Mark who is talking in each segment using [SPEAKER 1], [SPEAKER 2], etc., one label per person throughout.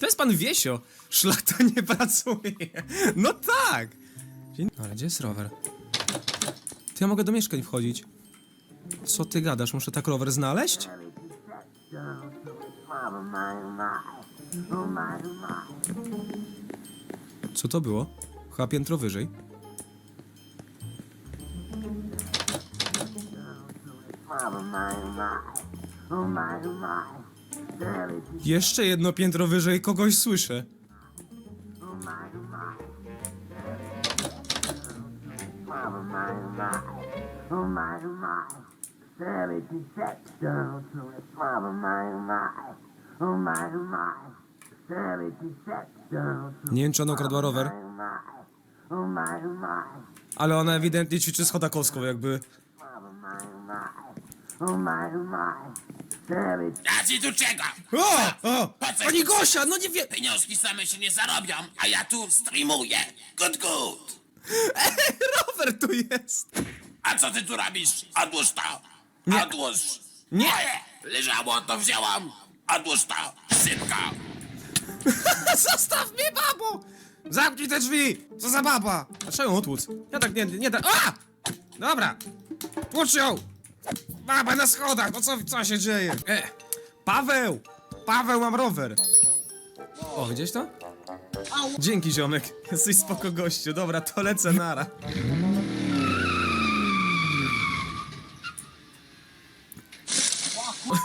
[SPEAKER 1] To jest pan Wiesio. Szlachta nie pracuje. No tak. Dzień... Ale gdzie jest rower? Ty, ja mogę do mieszkań wchodzić. Co ty gadasz? Muszę tak rower znaleźć? Co to było? Chyba piętro wyżej. Jeszcze jedno piętro wyżej kogoś słyszę. Nie wiem, czy ona ukradła rower, ale ona ewidentnie ćwiczy z chodakowską, jakby...
[SPEAKER 2] ci tu czekam!
[SPEAKER 1] O! O!
[SPEAKER 2] Po co
[SPEAKER 1] Pani Gosia, no nie wie...
[SPEAKER 2] Pieniążki same się nie zarobią, a ja tu streamuję. Good, good.
[SPEAKER 1] Rower tu jest!
[SPEAKER 2] A co ty tu robisz? Odłóż to!
[SPEAKER 1] Nie.
[SPEAKER 2] Odłóż!
[SPEAKER 1] Nie.
[SPEAKER 2] Moje! Leżało, to wzięłam! Odłóż to! Szybko!
[SPEAKER 1] Zostaw mnie, babo! Zamknij te drzwi! Co za baba? Dlaczego ją otłuc? Ja tak nie, nie da... A! Dobra! Tłucz ją! Baba na schodach, no co, co się dzieje? E! Paweł! Paweł, mam rower! O, gdzieś to? Dzięki, ziomek. Jesteś spoko gościu. Dobra, to lecę nara.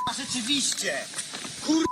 [SPEAKER 3] A rzeczywiście! Kur...